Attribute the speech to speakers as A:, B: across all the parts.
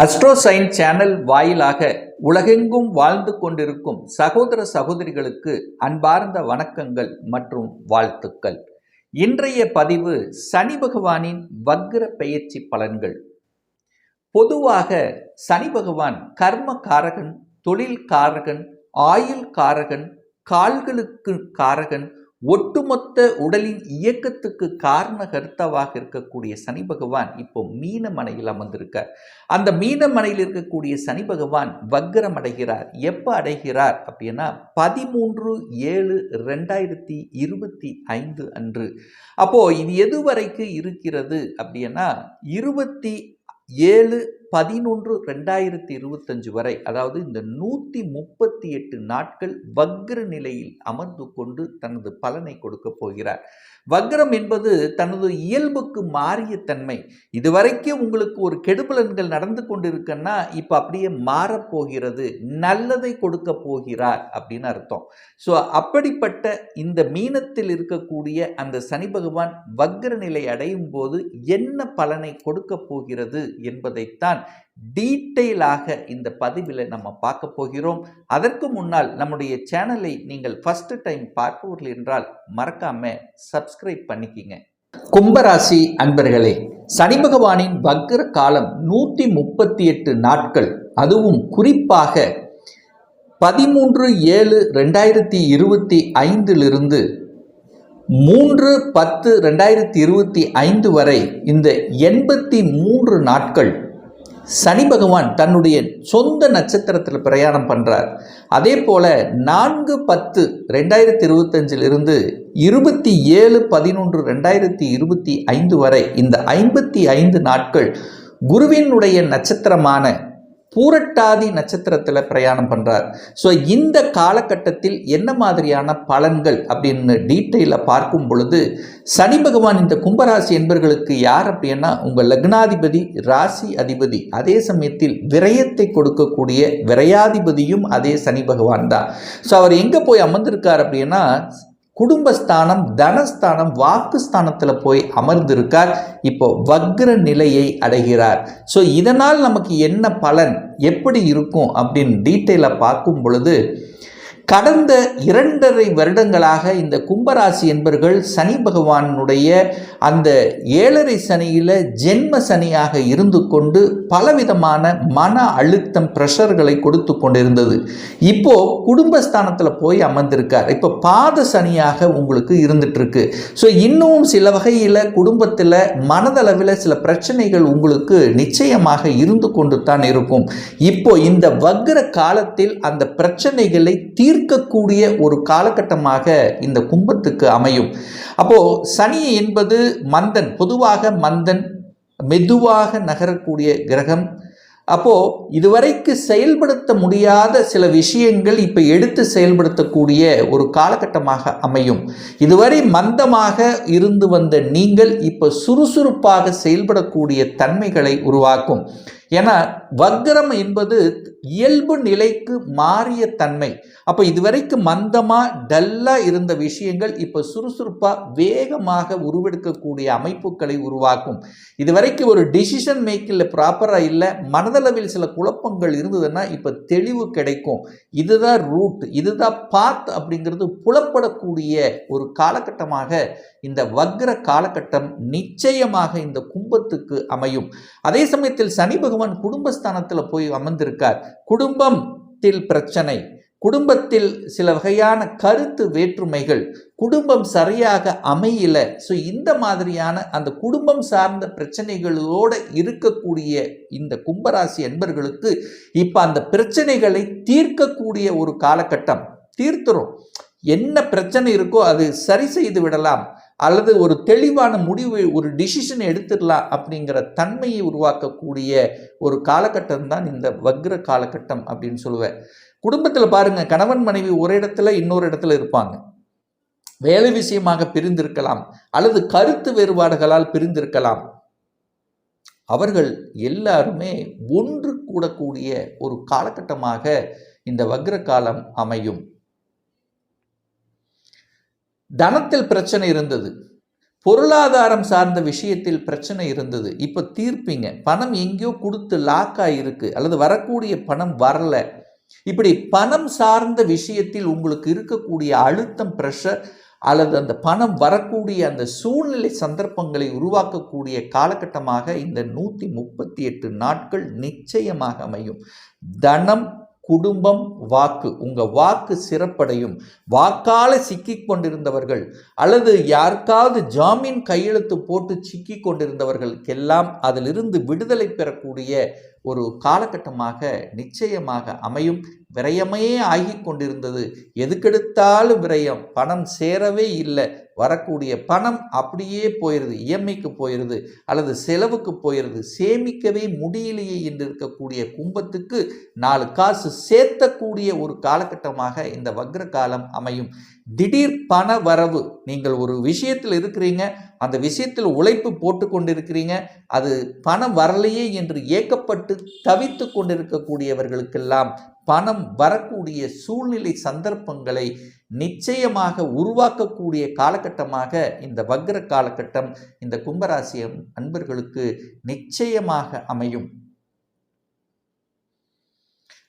A: அஸ்ட்ரோசைன் channel வாயிலாக உலகெங்கும் வாழ்ந்து கொண்டிருக்கும் சகோதர சகோதரிகளுக்கு அன்பார்ந்த வணக்கங்கள் மற்றும் வாழ்த்துக்கள். இன்றைய பதிவு சனி பகவானின் வக்ர பெயர்ச்சி பலன்கள். பொதுவாக சனி பகவான் கர்ம காரகன் தொழில் காரகன் ஆயுள் காரகன் கால்களுக்கு காரகன் ஒட்டுமொத்த உடலின் இயக்கத்துக்கு காரண கருத்தவாக இருக்கக்கூடிய சனி பகவான் இப்போ மீனமனையில் அமர்ந்திருக்கார். அந்த மீனமனையில் இருக்கக்கூடிய சனி பகவான் வக்ரம் அடைகிறார். எப்போ அடைகிறார் அப்படின்னா பதிமூன்று ஏழு ரெண்டாயிரத்தி இருபத்தி ஐந்து அன்று. அப்போ இது எதுவரைக்கு இருக்கிறது அப்படின்னா இருபத்தி ஏழு பதினொன்று ரெண்டாயிரத்தி இருபத்தஞ்சு வரை அதாவது இந்த நூற்றி முப்பத்தி எட்டு நாட்கள் வக்ர நிலையில் அமர்ந்து கொண்டு தனது பலனை கொடுக்க போகிறார். வக்ரம் என்பது தனது இயல்புக்கு மாறிய தன்மை. இதுவரைக்கும் உங்களுக்கு ஒரு கெடுபலன்கள் நடந்து கொண்டிருக்குன்னா இப்போ அப்படியே மாறப்போகிறது நல்லதை கொடுக்க போகிறார் அப்படின்னு அர்த்தம். ஸோ அப்படிப்பட்ட இந்த மீனத்தில் இருக்கக்கூடிய அந்த சனி பகவான் வக்ர நிலை அடையும் போது என்ன பலனை கொடுக்க போகிறது என்பதைத்தான் டீட்டெயிலாக இந்த பதிவில் நம்ம பார்க்க போகிறோம். அதற்கு முன்னால் நம்முடைய சேனலை நீங்கள் ஃபஸ்ட்டு டைம் பார்ப்பவர்கள் என்றால் மறக்காம சப்ஸ்கிரைப் பண்ணிக்கிங்க. கும்பராசி அன்பர்களே சனி பகவானின் வக்ர காலம் நூற்றி முப்பத்தி எட்டு நாட்கள். அதுவும் குறிப்பாக பதிமூன்று ஏழு ரெண்டாயிரத்தி இருபத்தி ஐந்திலிருந்து மூன்று பத்து ரெண்டாயிரத்தி இருபத்தி ஐந்து வரை இந்த எண்பத்தி மூன்று நாட்கள் சனி பகவான் தன்னுடைய சொந்த நட்சத்திரத்தில் பிரயாணம் பண்ணுறார் அதே போல் நான்கு பத்து ரெண்டாயிரத்தி இருபத்தஞ்சிலிருந்து இருபத்தி ஏழு பதினொன்று ரெண்டாயிரத்தி இருபத்தி ஐந்து வரை இந்த ஐம்பத்தி ஐந்து நாட்கள் குருவினுடைய நட்சத்திரமான பூரட்டாதி நட்சத்திரத்தில் பிரயாணம் பண்ணுறார் ஸோ இந்த காலகட்டத்தில் என்ன மாதிரியான பலன்கள் அப்படின்னு டீட்டெயிலில் பார்க்கும் பொழுது சனி பகவான் இந்த கும்பராசி என்பர்களுக்கு யார் அப்படின்னா உங்கள் லக்னாதிபதி ராசி அதிபதி. அதே சமயத்தில் விரயத்தை கொடுக்கக்கூடிய விரையாதிபதியும் அதே சனி பகவான் தான். ஸோ அவர் எங்கே போய் அமர்ந்திருக்கார் அப்படின்னா குடும்பஸ்தானம் தனஸ்தானம் வாக்குஸ்தானத்தில் போய் அமர்ந்திருக்கார். இப்போ வக்ர நிலையை அடைகிறார். ஸோ இதனால் நமக்கு என்ன பலன்? எப்படி இருக்கும்? அப்படின்னு டீட்டெயிலாக பார்க்கும் பொழுது கடந்த இரண்டரை வருடங்களாக இந்த கும்பராசி என்பர்கள் சனி பகவானுடைய அந்த ஏழரை சனியில் ஜென்ம சனியாக இருந்து கொண்டு பலவிதமான மன அழுத்தம் ப்ரெஷர்களை கொடுத்து கொண்டிருந்தது. இப்போ குடும்பஸ்தானத்தில் போய் அமர்ந்திருக்கார். இப்போ பாத சனியாக உங்களுக்கு இருந்துட்டுருக்கு. ஸோ இன்னும் சில வகையில் குடும்பத்தில் மனதளவில் சில பிரச்சனைகள் உங்களுக்கு நிச்சயமாக இருந்து கொண்டு தான் இருக்கும். இப்போ இந்த வக்ர காலத்தில் அந்த பிரச்சனைகளை தீர் ஈர்க்கக்கூடிய ஒரு காலகட்டமாக இந்த கும்பத்துக்கு அமையும். அப்போ சனி என்பது மந்தன் பொதுவாக மந்தன் மெதுவாக நகரக்கூடிய கிரகம். அப்போது இதுவரைக்கு செயல்படுத்த முடியாத சில விஷயங்கள் இப்போ எடுத்து செயல்படுத்தக்கூடிய ஒரு காலகட்டமாக அமையும். இதுவரை மந்தமாக இருந்து வந்த நீங்கள் இப்போ சுறுசுறுப்பாக செயல்படக்கூடிய தன்மைகளை உருவாக்கும். ஏன்னா வக்ரம் என்பது இயல்பு நிலைக்கு மாறிய தன்மை. அப்போ இதுவரைக்கும் மந்தமாக டல்லாக இருந்த விஷயங்கள் இப்போ சுறுசுறுப்பாக வேகமாக உருவெடுக்கக்கூடிய அமைப்புகளை உருவாக்கும். இதுவரைக்கும் ஒரு டிசிஷன் மேக்கில் ப்ராப்பராக இல்லை மனதளவில் சில குழப்பங்கள் இருந்ததுன்னா இப்போ தெளிவு கிடைக்கும். இதுதான் ரூட் இதுதான் பாத் அப்படிங்கிறது புலப்படக்கூடிய ஒரு காலகட்டமாக இந்த வக்ர காலகட்டம் நிச்சயமாக இந்த கும்பத்துக்கு அமையும். அதே சமயத்தில் சனி பகவான் குடும்பஸ்தானத்தில் போய் அமர்ந்திருக்கார். குடும்பத்தில் பிரச்சனை குடும்பத்தில் சில வகையான கருத்து வேற்றுமைகள் குடும்பம் சரியாக அமையல. ஸோ இந்த மாதிரியான அந்த குடும்பம் சார்ந்த பிரச்சனைகளோடு இருக்கக்கூடிய இந்த கும்பராசி என்பர்களுக்கு இப்போ அந்த பிரச்சனைகளை தீர்க்கக்கூடிய ஒரு காலகட்டம் தீர்த்துரும். என்ன பிரச்சனை இருக்கோ அது சரி செய்து விடலாம். அல்லது ஒரு தெளிவான முடிவு ஒரு டிசிஷன் எடுத்துடலாம் அப்படிங்கிற தன்மையை உருவாக்கக்கூடிய ஒரு காலகட்டம் தான் இந்த வக்ர காலகட்டம் அப்படின்னு சொல்லுவேன். குடும்பத்தில் பாருங்கள் கணவன் மனைவி ஒரு இடத்துல இன்னொரு இடத்துல இருப்பாங்க. வேலை விஷயமாக பிரிந்திருக்கலாம் அல்லது கருத்து வேறுபாடுகளால் பிரிந்திருக்கலாம். அவர்கள் எல்லாருமே ஒன்று கூடக்கூடிய ஒரு காலகட்டமாக இந்த வக்ர காலம் அமையும். தனத்தில் பிரச்சனை இருந்தது. பொருளாதாரம் சார்ந்த விஷயத்தில் பிரச்சனை இருந்தது. இப்போ தீர்ப்பீங்க. பணம் எங்கேயோ கொடுத்து லாக் ஆகிருக்கு அல்லது வரக்கூடிய பணம் வரல. இப்படி பணம் சார்ந்த விஷயத்தில் உங்களுக்கு இருக்கக்கூடிய அழுத்தம் ப்ரெஷர் அல்லது அந்த பணம் வரக்கூடிய அந்த சூழ்நிலை சந்தர்ப்பங்களை உருவாக்கக்கூடிய காலகட்டமாக இந்த நூற்றி முப்பத்தி எட்டு நாட்கள் நிச்சயமாக அமையும். தனம் குடும்பம் வாக்கு. உங்கள் வாக்கு சிறப்படையும். வாக்கால் சிக்கிக் கொண்டிருந்தவர்கள் அல்லது யாருக்காவது ஜாமீன் கையெழுத்து போட்டு சிக்கிக் கொண்டிருந்தவர்களுக்கெல்லாம் அதிலிருந்து விடுதலை பெறக்கூடிய ஒரு காலகட்டமாக நிச்சயமாக அமையும். விரயமே ஆகி கொண்டிருந்தது. எதுக்கெடுத்தாலும் விரயம். பணம் சேரவே இல்லை. வரக்கூடிய பணம் அப்படியே போயிடுது இஎம்ஐக்கு போயிடுது அல்லது செலவுக்கு போயிடுது சேமிக்கவே முடியலையே என்று இருக்கக்கூடிய கும்பத்துக்கு நாலு காசு சேர்த்தக்கூடிய ஒரு காலகட்டமாக இந்த வக்ர காலம் அமையும். திடீர் பண வரவு. நீங்கள் ஒரு விஷயத்தில் இருக்கிறீங்க அந்த விஷயத்தில் உழைப்பு போட்டு கொண்டிருக்கிறீங்க அது பணம் வரலையே என்று ஏக்கப்பட்டு தவித்து கொண்டிருக்கக்கூடியவர்களுக்கெல்லாம் பணம் வரக்கூடிய சூழ்நிலை சந்தர்ப்பங்களை நிச்சயமாக உருவாக்கக்கூடிய காலகட்டமாக இந்த வக்ர காலகட்டம் இந்த கும்பராசியம் அன்பர்களுக்கு நிச்சயமாக அமையும்.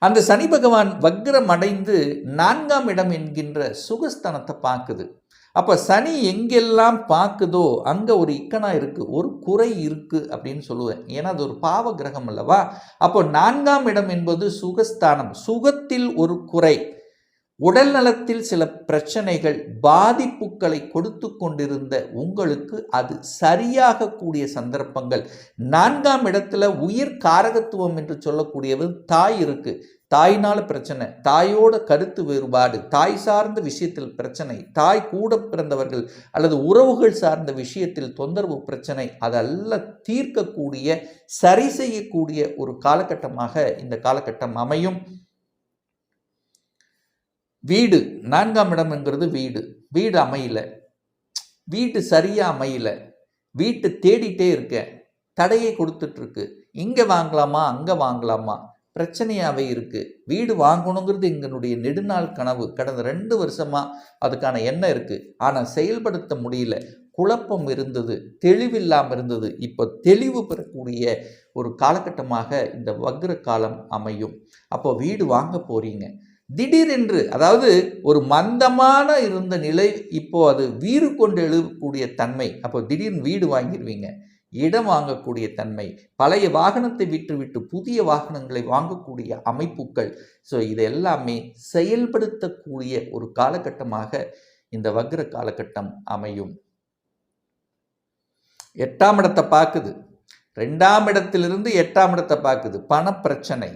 A: அந்த சனி பகவான் வக்ரம் அடைந்து நான்காம் இடம் என்கின்ற சுகஸ்தானத்தை பார்க்குது. அப்போ சனி எங்கெல்லாம் பார்க்குதோ அங்கே ஒரு இக்கனா இருக்குது ஒரு குறை இருக்குது அப்படின்னு சொல்லுவேன். ஏன்னா அது ஒரு பாவ கிரகம் அல்லவா? அப்போ நான்காம் இடம் என்பது சுகஸ்தானம். சுகத்தில் ஒரு குறை. உடல் நலத்தில் சில பிரச்சனைகள் பாதிப்புகளை கொடுத்து கொண்டிருந்த உங்களுக்கு அது சரியாக கூடிய சந்தர்ப்பங்கள். நான்காம் இடத்துல உயிர் காரகத்துவம் என்று சொல்லக்கூடியது தாய் இருக்கு. தாய்னால பிரச்சனை தாயோட கருத்து வேறுபாடு தாய் சார்ந்த விஷயத்தில் பிரச்சனை தாய் கூட பிறந்தவர்கள் அல்லது உறவுகள் சார்ந்த விஷயத்தில் தொந்தரவு பிரச்சனை அதெல்லாம் தீர்க்கக்கூடிய சரி செய்யக்கூடிய ஒரு காலகட்டமாக இந்த காலகட்டம் அமையும். வீடு நான்காம் இடம்ங்கிறது வீடு. வீடு அமையல. வீட்டு சரியாக அமையல. வீட்டு தேடிட்டே இருக்க. தடையை கொடுத்துட்ருக்கு. இங்கே வாங்கலாமா அங்கே வாங்கலாமா? பிரச்சனையாகவே இருக்குது வீடு வாங்கணுங்கிறது எங்களுடைய நெடுநாள் கனவு. கடந்த ரெண்டு வருஷமாக அதுக்கான எண்ணம் இருக்குது ஆனால் செயல்படுத்த முடியல. குழப்பம் இருந்தது. தெளிவில்லாமல் இருந்தது. இப்போ தெளிவு பெறக்கூடிய ஒரு காலகட்டமாக இந்த வக்ர காலம் அமையும். அப்போ வீடு வாங்க போகிறீங்க திடீரென்று அதாவது ஒரு மந்தமான இருந்த நிலை இப்போ அது வீறு கொண்டு எழுதக்கூடிய தன்மை. அப்போ திடீர்னு வீடு வாங்கிடுவீங்க இடம் வாங்கக்கூடிய தன்மை. பழைய வாகனத்தை விட்டுவிட்டு புதிய வாகனங்களை வாங்கக்கூடிய அமைப்புகள். ஸோ இது எல்லாமே செயல்படுத்தக்கூடிய ஒரு காலகட்டமாக இந்த வக்ர காலகட்டம் அமையும். எட்டாம் இடத்தை பார்க்குது. ரெண்டாம் இடத்திலிருந்து எட்டாம் இடத்தை பார்க்குது. பண பிரச்சனை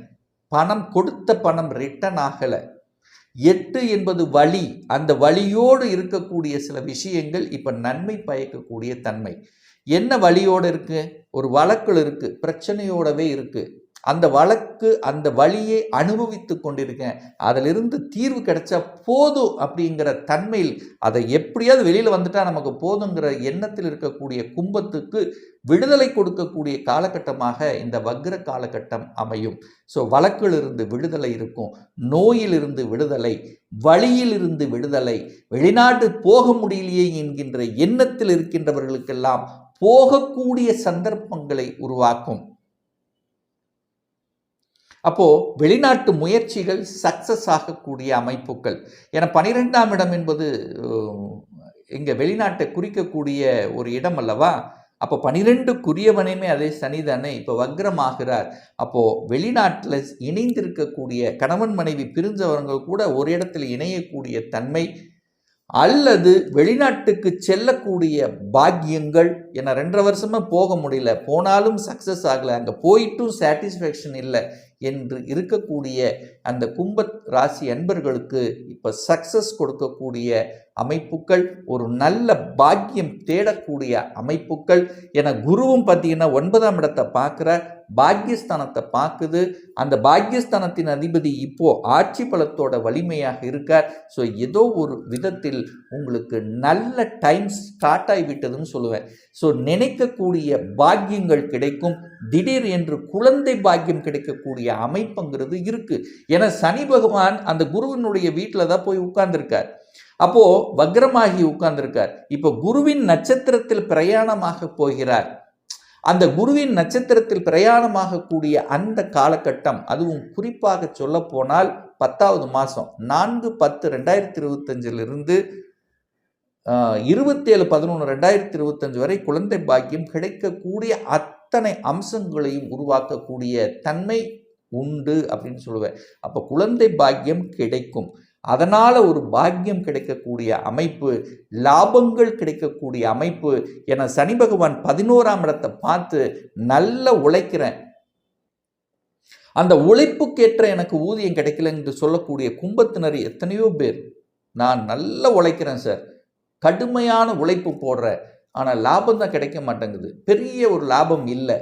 A: பணம் கொடுத்த பணம் ரிட்டன் ஆகலை. எட்டு என்பது வழி. அந்த வழியோடு இருக்கக்கூடிய சில விஷயங்கள் இப்போ நன்மை பயக்கக்கூடிய தன்மை. என்ன வழியோடு இருக்குது ஒரு வழக்கில் இருக்குது பிரச்சனையோடவே இருக்குது அந்த வழக்கு அந்த வழியை அனுபவித்து கொண்டிருக்கேன். அதிலிருந்து தீர்வு கிடைச்சா போதும் அப்படிங்கிற தன்மையில் அதை எப்படியாவது வெளியில் வந்துட்டால் நமக்கு போதுங்கிற எண்ணத்தில் இருக்கக்கூடிய கும்பத்துக்கு விடுதலை கொடுக்கக்கூடிய காலகட்டமாக இந்த வக்ர காலகட்டம் அமையும். ஸோ வழக்கிலிருந்து விடுதலை இருக்கும் நோயிலிருந்து விடுதலை வழியிலிருந்து விடுதலை வெளிநாட்டு போக முடியலையே என்கின்ற எண்ணத்தில் இருக்கின்றவர்களுக்கெல்லாம் போகக்கூடிய சந்தர்ப்பங்களை உருவாக்கும். அப்போது வெளிநாட்டு முயற்சிகள் சக்சஸ் ஆகக்கூடிய அமைப்புகள். ஏன்னா பனிரெண்டாம் இடம் என்பது இங்கே வெளிநாட்டை குறிக்கக்கூடிய ஒரு இடம் அல்லவா? அப்போ பனிரெண்டுக்குரியவனையுமே அதே சனிதானே இப்போ வக்ரமாகிறார். அப்போது வெளிநாட்டில் இணைந்திருக்கக்கூடிய கணவன் மனைவி பிரிஞ்சவர்கள் கூட ஒரு இடத்தில் இணையக்கூடிய தன்மை அல்லது வெளிநாட்டுக்கு செல்லக்கூடிய பாக்கியங்கள். என ரெண்டரை வருஷமாக போக முடியல. போனாலும் சக்ஸஸ் ஆகலை. அங்கே போயிட்டும் சாட்டிஸ்ஃபேக்ஷன் இல்லை என்று இருக்கக்கூடிய அந்த கும்ப ராசி அன்பர்களுக்கு இப்போ சக்ஸஸ் கொடுக்கக்கூடிய அமைப்புகள் ஒரு நல்ல பாக்கியம் தேடக்கூடிய அமைப்புகள். என குருவும் பார்த்தீங்கன்னா ஒன்பதாம் இடத்தை பார்க்குற பாக்கியஸ்தானத்தை பார்க்குது. அந்த பாக்கியஸ்தானத்தின் அதிபதி இப்போ ஆட்சி பலத்தோட வலிமையாக இருக்கார். ஸோ ஏதோ ஒரு விதத்தில் உங்களுக்கு நல்ல டைம் ஸ்டார்ட் ஆகிவிட்டதுன்னு சொல்லுவேன். ஸோ நினைக்கக்கூடிய பாக்கியங்கள் கிடைக்கும். திடீர் என்று குழந்தை பாக்கியம் கிடைக்கக்கூடிய அமைப்புங்கிறது இருக்குது ஏன்னா சனி பகவான் அந்த குருவினுடைய வீட்டில் தான் போய் உட்கார்ந்துருக்கார். அப்போது வக்ரமாகி உட்கார்ந்துருக்கார். இப்போ குருவின் நட்சத்திரத்தில் பிரயாணமாக போகிறார். அந்த குருவின் நட்சத்திரத்தில் பிரயாணமாகக்கூடிய அந்த காலகட்டம் அதுவும் குறிப்பாக சொல்ல போனால் பத்தாவது மாதம் நான்கு பத்து ரெண்டாயிரத்தி இருபத்தஞ்சிலிருந்து இருபத்தேழு பதினொன்று ரெண்டாயிரத்தி இருபத்தஞ்சு வரை குழந்தை பாக்கியம் கிடைக்கக்கூடிய அத்தனை அம்சங்களையும் உருவாக்கக்கூடிய தன்மை உண்டு அப்படின்னு சொல்லுவேன். அப்போ குழந்தை பாக்கியம் கிடைக்கும். அதனால் ஒரு பாக்கியம் கிடைக்கக்கூடிய அமைப்பு லாபங்கள் கிடைக்கக்கூடிய அமைப்பு என சனி பகவான் பதினோராம் இடத்தை பார்த்து நல்ல உழைக்கிறேன். அந்த உழைப்புக்கேற்ற எனக்கு ஊதியம் கிடைக்கல என்று சொல்லக்கூடிய கும்பத்தினர் எத்தனையோ பேர். நான் நல்லா உழைக்கிறேன் சார். கடுமையான உழைப்பு போடுறேன். ஆனால் லாபம் தான் கிடைக்க மாட்டேங்குது. பெரிய ஒரு லாபம் இல்லை.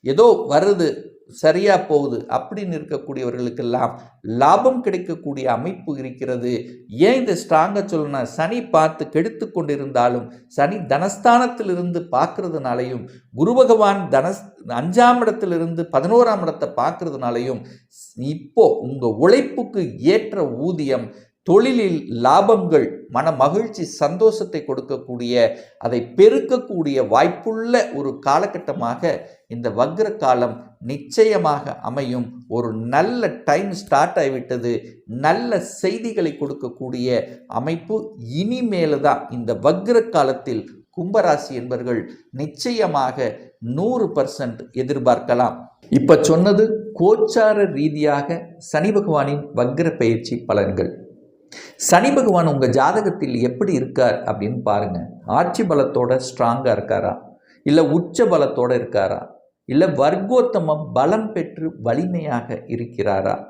A: ஏதோ வருது. சரியாக போகுது அப்படின்னு இருக்கக்கூடியவர்களுக்கெல்லாம் லாபம் கிடைக்கக்கூடிய அமைப்பு இருக்கிறது. ஏன் இந்த ஸ்ட்ராங்காக சொல்லணும் சனி பார்த்து கெடுத்து கொண்டிருந்தாலும் சனி தனஸ்தானத்திலிருந்து பார்க்கறதுனாலையும் குரு பகவான் தனஸ் அஞ்சாம் இடத்திலிருந்து பதினோராம் இடத்தை பார்க்கறதுனாலையும் இப்போ உங்கள் உழைப்புக்கு ஏற்ற ஊதியம் தொழிலில் லாபங்கள் மன மகிழ்ச்சி சந்தோஷத்தை கொடுக்கக்கூடிய அதை பெருக்கக்கூடிய வாய்ப்புள்ள ஒரு காலகட்டமாக இந்த வக்ர காலம் நிச்சயமாக அமையும். ஒரு நல்ல டைம் ஸ்டார்ட் ஆகிவிட்டது. நல்ல செய்திகளை கொடுக்கக்கூடிய அமைப்பு இனிமேல தான் இந்த வக்ர காலத்தில் கும்பராசி என்பவர்கள் நிச்சயமாக நூறு பர்சன்ட் எதிர்பார்க்கலாம். இப்போ சொன்னது கோச்சார ரீதியாக சனி பகவானின் வக்ர பயிற்சி பலன்கள். சனி பகவான் உங்கள் ஜாதகத்தில் எப்படி இருக்கார் அப்படின்னு பாருங்கள் ஆட்சி பலத்தோட ஸ்ட்ராங்காக இருக்காரா? இல்லை உச்ச பலத்தோடு இருக்காரா? இல்லை வர்க்கோத்தம பலம் பெற்று வலிமையாக இருக்கிறாரா?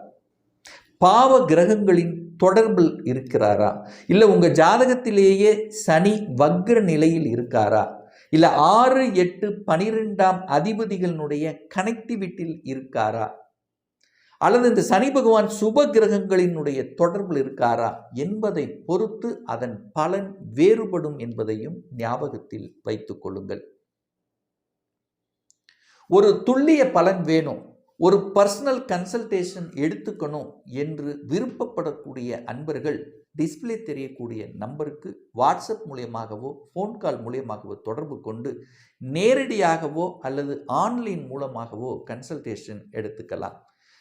A: பாவ கிரகங்களின் தொடர்பில் இருக்கிறாரா? இல்லை உங்கள் ஜாதகத்திலேயே சனி வக்ர நிலையில் இருக்காரா? இல்லை ஆறு எட்டு பனிரெண்டாம் அதிபதிகளினுடைய கனெக்டிவிட்டியில் இருக்காரா? அல்லது இந்த சனி பகவான் சுப கிரகங்களினுடைய தொடர்பில் இருக்காரா என்பதை பொறுத்து அதன் பலன் வேறுபடும் என்பதையும் ஞாபகத்தில் வைத்துக் கொள்ளுங்கள். ஒரு துல்லிய பலன் வேணும். ஒரு பர்சனல் கன்சல்டேஷன் எடுத்துக்கணும் என்று விருப்பப்படக்கூடிய அன்பர்கள் டிஸ்பிளே தெரியக்கூடிய நம்பருக்கு வாட்ஸ்அப் மூலியமாகவோ ஃபோன் கால் மூலியமாகவோ தொடர்பு கொண்டு நேரடியாகவோ அல்லது ஆன்லைன் மூலமாகவோ கன்சல்டேஷன் எடுத்துக்கலாம்.